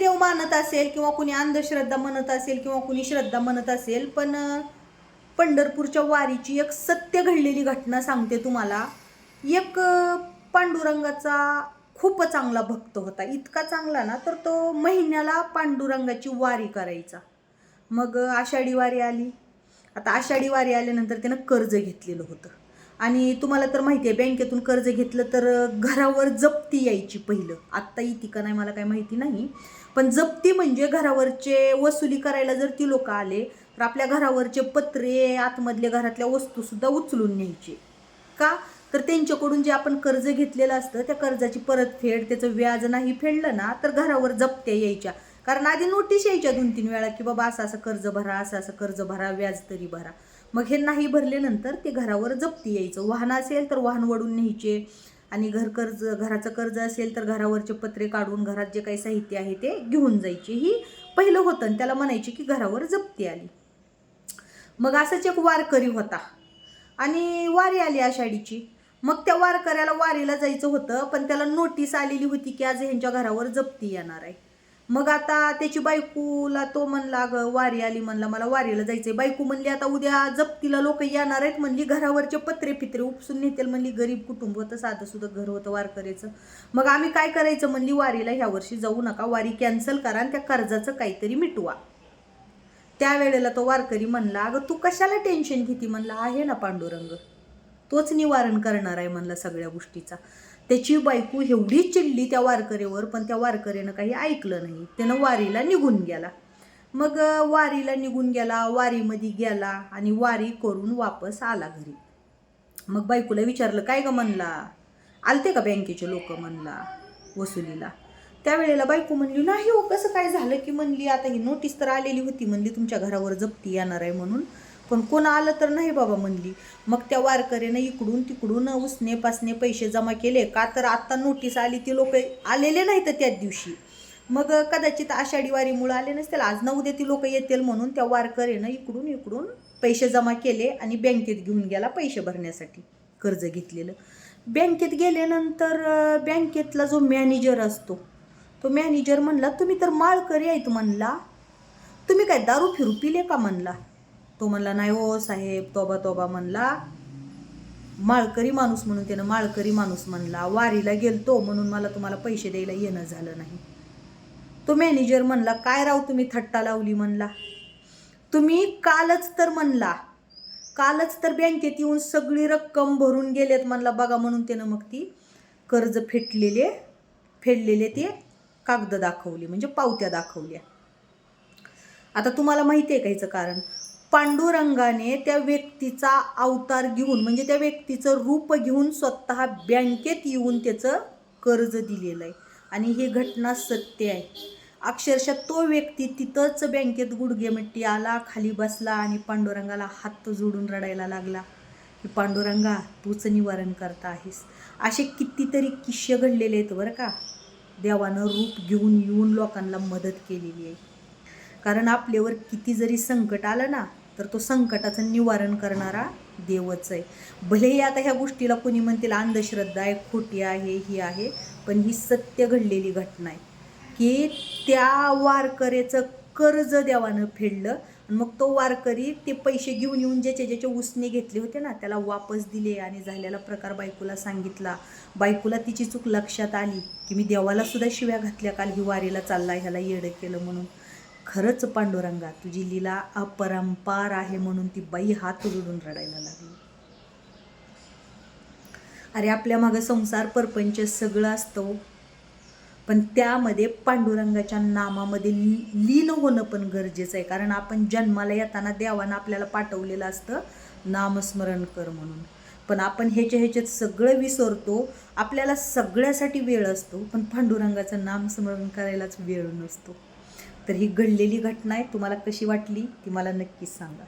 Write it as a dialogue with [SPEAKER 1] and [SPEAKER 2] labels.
[SPEAKER 1] देव मानत असेल किंवा कुणी अंधश्रद्धा म्हणत असेल किंवा कुणी श्रद्धा म्हणत असेल पण पंढरपूरच्या वारीची एक सत्य घडलेली घटना सांगते तुम्हाला. एक पांडुरंगाचा खूप चांगला भक्त होता. इतका चांगला ना तर तो महिन्याला पांडुरंगाची वारी करायचा. मग आषाढी वारी आली. आता आषाढी वारी आल्यानंतर त्यानं कर्ज घेतलेलं होतं. आणि तुम्हाला तर माहिती आहे बँकेतून कर्ज घेतलं तर घरावर जप्ती यायची पहिलं. आत्ता येते का नाही मला काही माहिती नाही. पण जप्ती म्हणजे घरावरचे वसुली करायला जर ती लोक आले तर आपल्या घरावरचे पत्रे आतमधल्या घरातल्या वस्तूसुद्धा उचलून न्यायचे. का? तर त्यांच्याकडून जे आपण कर्ज घेतलेलं असतं त्या कर्जाची परतफेड त्याचं व्याज नाही फेडलं ना तर घरावर जप्त्या यायच्या. कारण आधी नोटीस यायच्या दोन तीन वेळा की बाबा असं असं कर्ज भरा असं असं कर्ज भरा व्याज तरी भरा. मग हे नाही भरल्यानंतर ते घरावर जप्ती यायचं. वाहन असेल तर वाहन वडून न्यायचे. आणि घर कर्ज घराचं कर्ज असेल तर घरावरचे पत्रे काढून घरात जे काही साहित्य आहे ते घेऊन जायचे. ही पहिलं होतं आणि त्याला म्हणायचे की घरावर जप्ती आली. मग असाच एक वारकरी होता. आणि वारी आली आषाढीची मग त्या वारकऱ्याला वारीला जायचं होतं पण त्याला नोटीस आलेली होती की आज ह्यांच्या घरावर जप्ती येणार आहे. मग आता त्याची बायकोला तो म्हणला अगं वारी आली म्हणला मला वारीला जायचंय. बायको म्हणली आता उद्या जप्तीला लोक येणार आहेत म्हणली घरावरचे पत्रे फित्रे उपसून नेतील म्हणली गरीब कुटुंब होतं साधं सुद्धा घर होतं वारकरीचं मग आम्ही काय करायचं म्हणली वारीला ह्या वर्षी जाऊ नका वारी कॅन्सल करा आणि त्या कर्जाचं काहीतरी मिटवा. त्यावेळेला तो वारकरी म्हणला अगं तू कशाला टेन्शन घेती? म्हणला आहे ना पांडुरंग तोच निवारण करणार आहे म्हणला सगळ्या गोष्टीचा. त्याची बायको एवढी चिडली त्या वारकरीवर पण त्या वारकरीनं काही ऐकलं नाही. त्यानं वारीला निघून गेला. मग वारीला निघून गेला वारीमध्ये गेला आणि वारी करून वापस आला घरी. मग बायकोला विचारलं काय ग म्हणला? आलते का बँकेचे लोक? म्हणला वसुलीला. त्यावेळेला बायको म्हणली नाही हो कसं काय झालं की म्हणली आता ही नोटीस तर आलेली होती म्हणली तुमच्या घरावर जप्ती येणार आहे म्हणून. पण कोण आलं तर नाही बाबा म्हणली. मग त्या वारकऱ्यानं इकडून तिकडून उसने पासने पैसे जमा केले. का तर आत्ता नोटीस आली ती लोक आलेले नाहीत त्याच दिवशी. मग कदाचित आषाढी वारीमुळं आले नसतील. आज ना उद्या ती लोक येतील म्हणून त्या वारकऱ्यानं इकडून इकडून पैसे जमा केले आणि बँकेत घेऊन गेला पैसे भरण्यासाठी कर्ज घेतलेलं. बँकेत गेल्यानंतर बँकेतला जो मॅनेजर असतो तो मॅनेजर म्हणला तुम्ही तर माळकरी आहेत म्हणला. तुम्ही काय दारू फिरू पिले का म्हणला? तो म्हणला नाही ओ साहेब तोबा तोबा म्हणला. माळकरी माणूस म्हणून त्यानं माळकरी माणूस म्हणला. वारीला गेलतो म्हणून मला तुम्हाला पैसे द्यायला येणं झालं नाही. तो मॅनेजर म्हणला काय राव तुम्ही थट्टा लावली म्हणला. तुम्ही कालच तर म्हणला. कालच तर बँकेत येऊन सगळी रक्कम भरून गेलेत म्हणला. बघा म्हणून त्यानं मग ती कर्ज फेटलेले फेडलेले ते कागद दाखवली म्हणजे पावत्या दाखवल्या. आता तुम्हाला माहिती आहे का ह्याचं कारण? पांडुरंगाने त्या व्यक्तीचा अवतार घेऊन म्हणजे त्या व्यक्तीचं रूप घेऊन स्वतः बँकेत येऊन त्याचं कर्ज दिलेलं आहे. आणि ही घटना सत्य आहे. अक्षरशः तो व्यक्ती तिथंच बँकेत गुडघेमट्टी आला खाली बसला आणि पांडुरंगाला हात जोडून रडायला लागला की पांडुरंगा तूच निवारण करता आहेस. असे कितीतरी किस्से घडलेले आहेत बरं का. देवानं रूप घेऊन येऊन लोकांना मदत केलेली आहे. कारण आपल्यावर किती जरी संकट आलं ना तर तो संकटाचं निवारण करणारा देवच आहे. भलेही आता ह्या गोष्टीला कोणी म्हणतील अंधश्रद्धा आहे खोटी आहे ही आहे पण ही सत्य घडलेली घटना आहे. की त्या वारकऱ्याचं कर्ज देवानं फेडलं आणि मग तो वारकरी ते पैसे घेऊन येऊन ज्याचे ज्याचे उसने घेतले होते ना त्याला वापस दिले आणि झालेला प्रकार बायकोला सांगितला. बायकोला तिची चूक लक्षात आली की मी देवाला सुद्धा शिव्या घातल्या काल ही वारीला चालला ह्याला येडं केलं म्हणून. खरंच पांडुरंगा तुझी लीला अपरंपार आहे म्हणून ती बाई हात जोडून रडायला लागली. अरे आपल्या मागं संसार परपंच सगळं असतं हो. पण त्यामध्ये पांडुरंगाच्या नामामध्ये ली- लीन होणं पण गरजेचं आहे. कारण आपण जन्माला येताना देवानं आपल्याला पाठवलेलं असतं नामस्मरण कर म्हणून. पण आपण ह्याच्या ह्याच्यात सगळं विसरतो. आपल्याला सगळ्यासाठी वेळ असतो पण पांडुरंगाचं नामस्मरण करायलाच वेळ नसतो. तर ही घडलेली घटना आहे. तुम्हाला कशी वाटली ती मला नक्कीच सांगा.